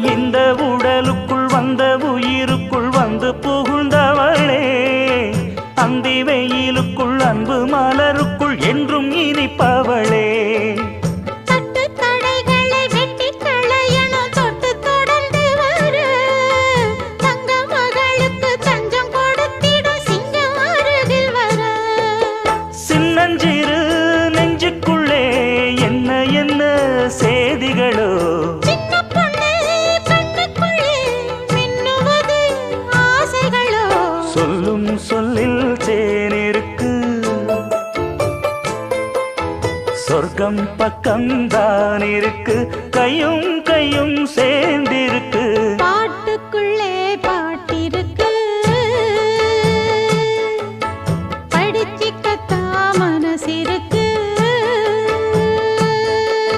இந்த உடலுக்குள் வந்த உயிருக்குள் வந்து புகுந்தவளே. அந்தி வெயிலுக்குள் அன்பு மலருக்குள் என்றும் இனிப்பவளே. சின்னஞ்சிறு நெஞ்சுக்குள்ளே என்ன என்ன செய்திகளோ சொல்லும் சொல்லில் தேனிருக்கு சொர்க்கம் பக்கம்தான் இருக்கு. கையும் கையும் சேர்ந்திருக்கு.